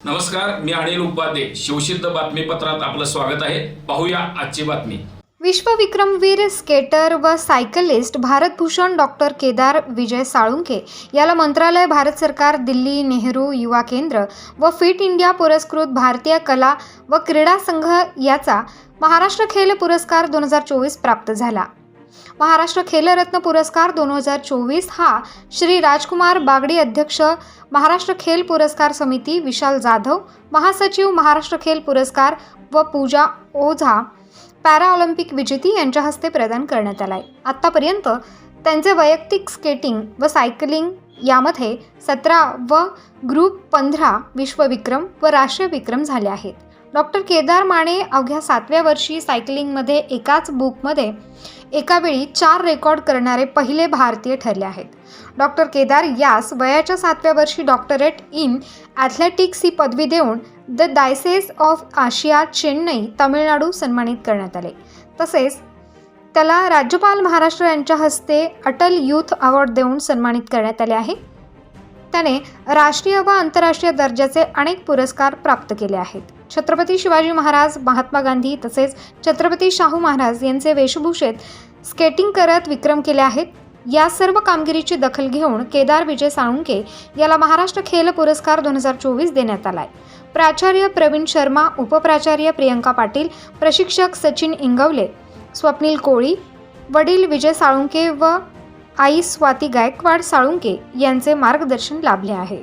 नमस्कार मी अनिल उपाध्ये. शिवसिद्ध बातमीपत्रात आपलं स्वागत आहे. पाहूया आजची बातमी. विश्वविक्रमवीर स्केटर व सायकलिस्ट भारतभूषण डॉक्टर केदार विजय साळुंके याला मंत्रालय भारत सरकार दिल्ली नेहरू युवा केंद्र व फिट इंडिया पुरस्कृत भारतीय कला व क्रीडा संघ याचा महाराष्ट्र खेल पुरस्कार दोन हजार चोवीस प्राप्त झाला. महाराष्ट्र खेलरत्न पुरस्कार दोन हजार चोवीस हा श्री राजकुमार बागडी अध्यक्ष महाराष्ट्र खेल पुरस्कार समिती विशाल जाधव महासचिव महाराष्ट्र खेल पुरस्कार व पूजा ओझा पॅराऑलिम्पिक विजेती यांच्या हस्ते प्रदान करण्यात आलाय. आत्तापर्यंत त्यांचे वैयक्तिक स्केटिंग व सायकलिंग यामध्ये सतरा व ग्रुप पंधरा विश्वविक्रम व राष्ट्रीय विक्रम झाले आहेत. डॉक्टर केदार माने अवघ्या सातव्या वर्षी सायकलिंगमध्ये एकाच बुकमध्ये एकावेळी चार रेकॉर्ड करणारे पहिले भारतीय ठरले आहेत. डॉक्टर केदार यास वयाच्या सातव्या वर्षी डॉक्टरेट इन ॲथलेटिक्स ही पदवी देऊन the dioceses of Asia Chennai Tamil Nadu सन्मानित करण्यात आले. तसेच त्याला राज्यपाल महाराष्ट्र यांच्या हस्ते अटल यूथ अवॉर्ड देऊन सन्मानित करण्यात आले आहे. त्याने राष्ट्रीय व आंतरराष्ट्रीय दर्जाचे अनेक पुरस्कार प्राप्त केले आहेत. छत्रपती शिवाजी महाराज महात्मा गांधी तसेच छत्रपती शाहू महाराज यांचे वेशभूषेत स्केटिंग करत विक्रम केले आहेत. या सर्व कामगिरीची दखल घेऊन केदार विजय साळुंके याला महाराष्ट्र खेल पुरस्कार दोन हजार चोवीस देण्यात आलाय. प्राचार्य प्रवीण शर्मा उपप्राचार्य प्रियंका पाटील प्रशिक्षक सचिन इंगवले स्वप्नील कोळी वडील विजय साळुंके व आई स्वाती गायकवाड साळुंके यांचे मार्गदर्शन लाभले आहे.